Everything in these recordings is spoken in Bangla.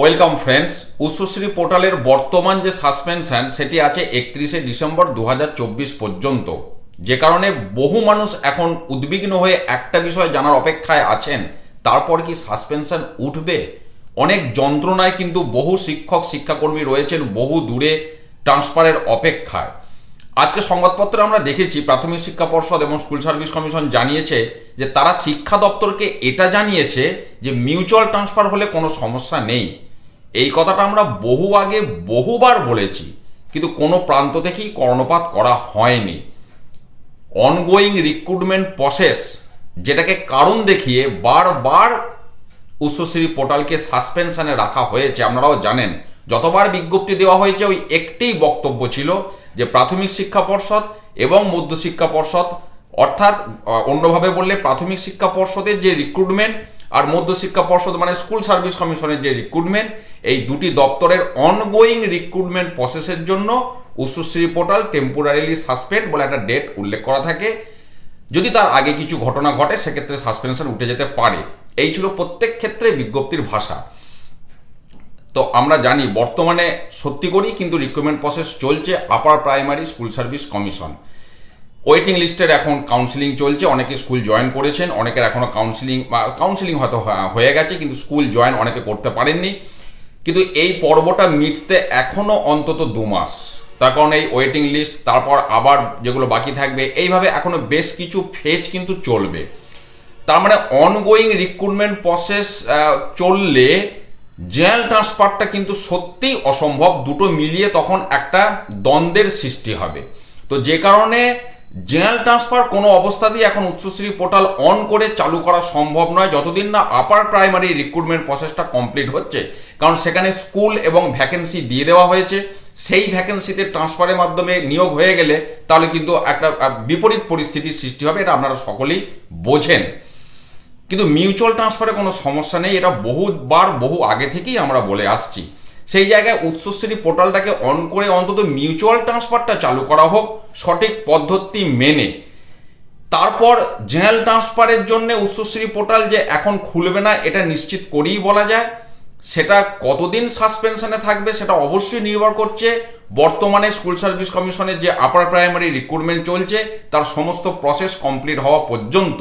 ওয়েলকাম ফ্রেন্ডস উচ্চশ্রী পোর্টালের বর্তমান যে সাসপেনশন, সেটি আছে একত্রিশে ডিসেম্বর দু হাজার চব্বিশ পর্যন্ত। যে কারণে বহু মানুষ এখন উদ্বিগ্ন হয়ে একটা বিষয় জানার অপেক্ষায় আছেন, তারপর কি সাসপেনশন উঠবে? অনেক যন্ত্রণায় কিন্তু বহু শিক্ষক, শিক্ষাকর্মী রয়েছেন বহু দূরে ট্রান্সফারের অপেক্ষায়। আজকে সংবাদপত্রে আমরা দেখেছি, প্রাথমিক শিক্ষা পর্ষদ এবং স্কুল সার্ভিস কমিশন জানিয়েছে যে তারা শিক্ষা দপ্তরকে এটা জানিয়েছে যে মিউচুয়াল ট্রান্সফার হলে কোনো সমস্যা নেই। এই কথাটা আমরা বহু আগে বহুবার বলেছি, কিন্তু কোনো প্রান্ত থেকেই কর্ণপাত করা হয়নি। অনগোয়িং রিক্রুটমেন্ট প্রসেস যেটাকে কারণ দেখিয়ে বারবার উচ্চশ্রী পোর্টালকে সাসপেনশনে রাখা হয়েছে, আপনারাও জানেন। যতবার বিজ্ঞপ্তি দেওয়া হয়েছে, ওই একটিই বক্তব্য ছিল যে প্রাথমিক শিক্ষা পর্ষদ এবং মধ্যশিক্ষা পর্ষদ, অর্থাৎ অন্যভাবে বললে প্রাথমিক শিক্ষা পর্ষদের যে রিক্রুটমেন্ট আর মধ্যশিক্ষা পর্ষদ মানে স্কুল সার্ভিস কমিশনের যে রিক্রুটমেন্ট এই দুটি দপ্তরের অনগোয়িং রিক্রুটমেন্ট প্রসেসের জন্য উচ্চশ্রী পোর্টাল টেম্পোরারিলি সাসপেন্ড বলে একটা ডেট উল্লেখ করা থাকে। যদি তার আগে কিছু ঘটনা ঘটে, সেক্ষেত্রে সাসপেনশন উঠে যেতে পারে। এই ছিল প্রত্যেক ক্ষেত্রে বিজ্ঞপ্তির ভাষা। তো আমরা জানি, বর্তমানে সত্যি করেই কিন্তু রিক্রুটমেন্ট প্রসেস চলছে upper primary school service commission waiting লিস্টের এখন কাউন্সিলিং চলছে। অনেকে স্কুল জয়েন করেছেন, অনেকের এখনও কাউন্সিলিং বা কাউন্সিলিং হয়তো হয়ে গেছে, কিন্তু স্কুল জয়েন অনেকে করতে পারেননি। কিন্তু এই পর্বটা মিটতে এখনও অন্তত দু মাস। তার কারণে এই ওয়েটিং লিস্ট তারপর আবার যেগুলো বাকি থাকবে, এইভাবে এখনও বেশ কিছু ফেজ কিন্তু চলবে। তার মানে অনগোয়িং রিক্রুটমেন্ট প্রসেস চললে জেনারেল ট্রান্সফারটা কিন্তু সত্যিই অসম্ভব। দুটো মিলিয়ে তখন একটা দ্বন্দ্বের সৃষ্টি হবে। তো যে কারণে জেনারেল ট্রান্সফার কোনো অবস্থাতেই এখন উচ্চশ্রী পোর্টাল অন করে চালু করা সম্ভব নয়। যতদিন না আপার প্রাইমারি রিক্রুটমেন্ট প্রসেসটা কমপ্লিট হচ্ছে, কারণ সেখানে স্কুল এবং ভ্যাকেন্সি দিয়ে দেওয়া হয়েছে। সেই ভ্যাকেন্সিতে ট্রান্সফারের মাধ্যমে নিয়োগ হয়ে গেলে তাহলে কিন্তু একটা বিপরীত পরিস্থিতির সৃষ্টি হবে, এটা আপনারা সকলেই বোঝেন। কিন্তু মিউচুয়াল ট্রান্সফারে কোনো সমস্যা নেই, এটা বহুবার বহু আগে থেকেই আমরা বলে আসছি। সেই জায়গায় উৎসশ্রী পোর্টালটাকে অন করে অন্তত মিউচুয়াল ট্রান্সফারটা চালু করা হোক সঠিক পদ্ধতি মেনে। তারপর জেনারেল ট্রান্সফারের জন্য উৎসশ্রী পোর্টাল যে এখন খুলবে না, এটা নিশ্চিত করেই বলা যায়। সেটা কতদিন সাসপেনশনে থাকবে সেটা অবশ্যই নির্ভর করছে। বর্তমানে স্কুল সার্ভিস কমিশনের যে আপার প্রাইমারি রিক্রুটমেন্ট চলছে, তার সমস্ত প্রসেস কমপ্লিট হওয়া পর্যন্ত।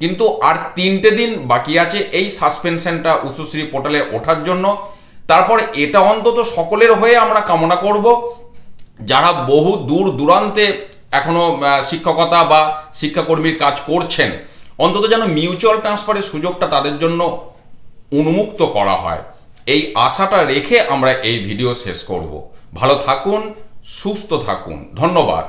কিন্তু আর তিনটে দিন বাকি আছে এই সাসপেনশনটা উচ্চশ্রী পোর্টালে ওঠার জন্য। তারপর এটা অন্তত সকলের হয়ে আমরা কামনা করব। যারা বহু দূর দূরান্তে এখনও আহ, শিক্ষকতা বা শিক্ষাকর্মীর কাজ করছেন অন্তত যেন মিউচুয়াল ট্রান্সফারের সুযোগটা তাদের জন্য উন্মুক্ত করা হয়। এই আশাটা রেখে আমরা এই ভিডিও শেষ করব। ভালো থাকুন সুস্থ থাকুন। ধন্যবাদ।